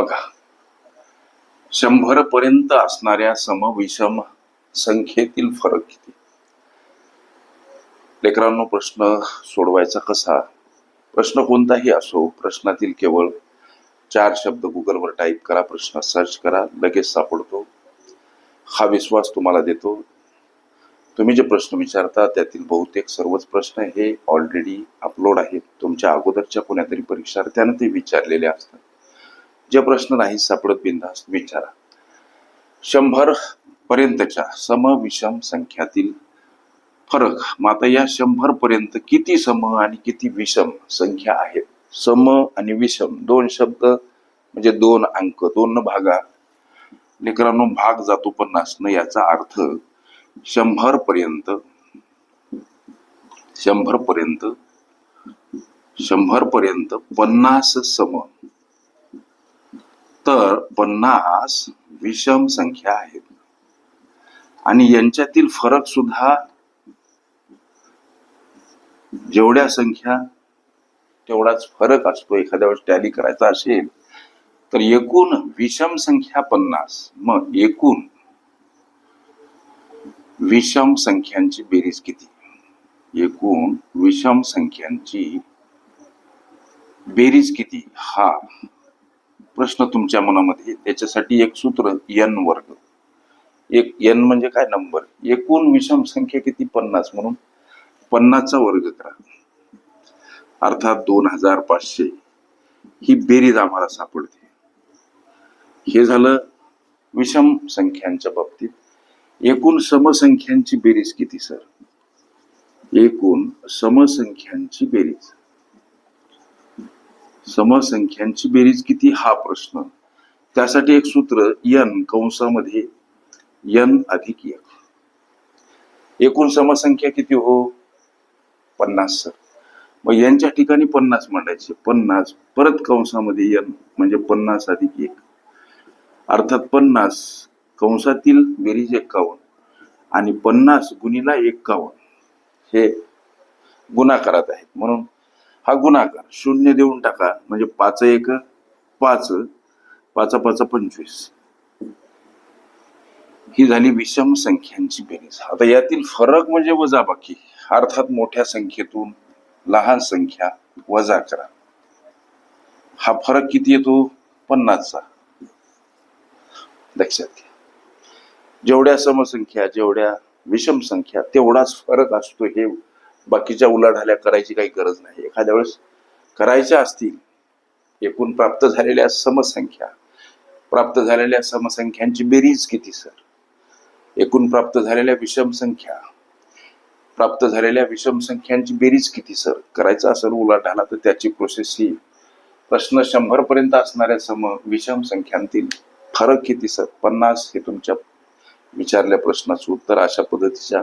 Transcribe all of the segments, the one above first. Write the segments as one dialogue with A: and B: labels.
A: बघा. शंभर पर्यंत असणाऱ्या समविषम संख्येतील फरक किती? लेकरांनो प्रश्न सोडवायचा कसा? प्रश्न कोणताही असो प्रश्नातील केवळ चार शब्द गुगलवर टाईप करा प्रश्न सर्च करा लगेच सापडतो. हा विश्वास तुम्हाला देतो. तुम्ही जे प्रश्न विचारता त्यातील बहुतेक सर्वच प्रश्न हे ऑलरेडी अपलोड आहेत. तुमच्या अगोदरच्या कोणातरी परीक्षार्थ्यानं ते विचारलेले असतात. जे प्रश्न नाही सापडत बिंदास विचारा. शंभर पर्यंतच्या समविषम संख्यातील फरक. मात्र या शंभर पर्यंत किती सम आणि किती विषम संख्या आहेत? सम आणि विषम दोन शब्द म्हणजे दोन अंक दोन भागा. लेकरांनो भाग जातो पन्नास न याचा अर्थ शंभर पर्यंत शंभर पर्यंत शंभर पर्यंत पन्नास सम. पन्नास विषम संख्या आहेत. आणि यांच्यातील फरक सुद्धा जेवढ्या संख्या तेवढाच फरक असतो. एखाद्या वेळेस टॅली करायचा असेल तर एकूण विषम संख्या पन्नास. मग एकूण विषम संख्यांची बेरीज किती? एकूण विषम संख्यांची बेरीज किती? हा. प्रश्न तुमच्या मनामध्ये त्याच्यासाठी एक सूत्र यन वर्ग. एक एन म्हणजे काय नंबर एकूण विषम संख्या किती? पन्नास. म्हणून पन्नासचा वर्ग करा. अर्थात दोन हजार पाचशे. ही बेरीज आम्हाला सापडते. हे झालं विषम संख्यांच्या बाबतीत. एकूण समसंख्यांची बेरीज किती सर? एकूण समसंख्यांची बेरीज. समसंख्यांची बेरीज किती हा प्रश्न. त्यासाठी एक सूत्र यन कंसामध्ये यन अधिक एक. एकूण समसंख्या किती हो? पन्नास सर. मग यांच्या ठिकाणी पन्नास मांडायचे. पन्नास परत कंसामध्ये यन म्हणजे पन्नास अधिक एक. अर्थात पन्नास कंसातील बेरीज एक्कावन्न आणि पन्नास गुणीला एक्कावन्न हे गुणाकारात आहेत. म्हणून हा गुणाकार शून्य देऊन टाका म्हणजे पाच एक पाच पाच पाच पंचवीस. ही झाली विषम संख्यांची बेरीज. आता यातील फरक म्हणजे वजाबाकी. अर्थात मोठ्या संख्येतून लहान संख्या वजा करा. हा फरक किती येतो? पन्नासचा. लक्षात घ्या. जेवढ्या समसंख्या जेवढ्या विषम संख्या तेवढाच फरक असतो हे बाकीच्या उलाढाल्या करायची काही गरज नाही. एखाद्या वेळेस करायच्या असतील एकूण प्राप्त झालेल्या समसंख्या प्राप्त झालेल्या समसंख्यांची बेरीज किती सर? एकूण प्राप्त झालेल्या विषम संख्या प्राप्त झालेल्या विषम संख्यांची बेरीज किती सर? करायचा असेल उलाढाला तर त्याची प्रोसेस ही प्रश्न शंभर पर्यंत असणाऱ्या सम विषम संख्यांतील फरक किती सर? पन्नास हे तुमच्या विचारल्या प्रश्नाचं उत्तर अशा पद्धतीच्या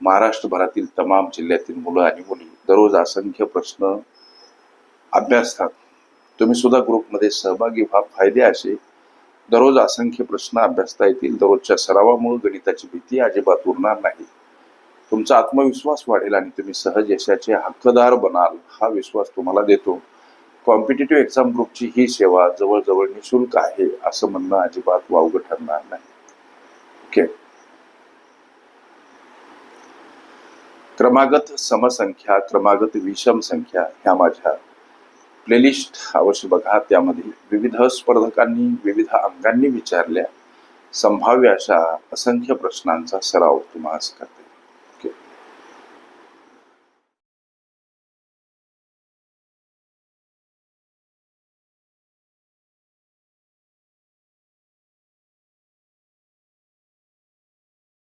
A: महाराष्ट्रभरातील तमाम जिल्ह्यातील मुलं आणि मुली दररोज असंख्य प्रश्न अभ्यासतात. तुम्ही सुद्धा ग्रुपमध्ये सहभागी व्हा. फायदे असे दररोज असंख्य प्रश्न अभ्यासता येतील. दररोजच्या सरावामुळे गणिताची भीती अजिबात उरणार नाही. तुमचा आत्मविश्वास वाढेल आणि तुम्ही सहज यशाचे हक्कदार बनाल हा विश्वास तुम्हाला देतो. कॉम्पिटेटिव्ह एक्झाम ग्रुपची ही सेवा जवळजवळ निशुल्क आहे असं म्हणणं अजिबात वावगं ठरणार नाही. ओके. क्रमागत समसंख्या क्रमागत विषम संख्या ह्या माझ्या प्लेलिस्ट अवश्य बघा. त्यामध्ये विविध स्पर्धकांनी विविध अंगांनी विचारल्या. संभाव्य अशा असंख्य प्रश्नांचा सराव तुम्हाला करते.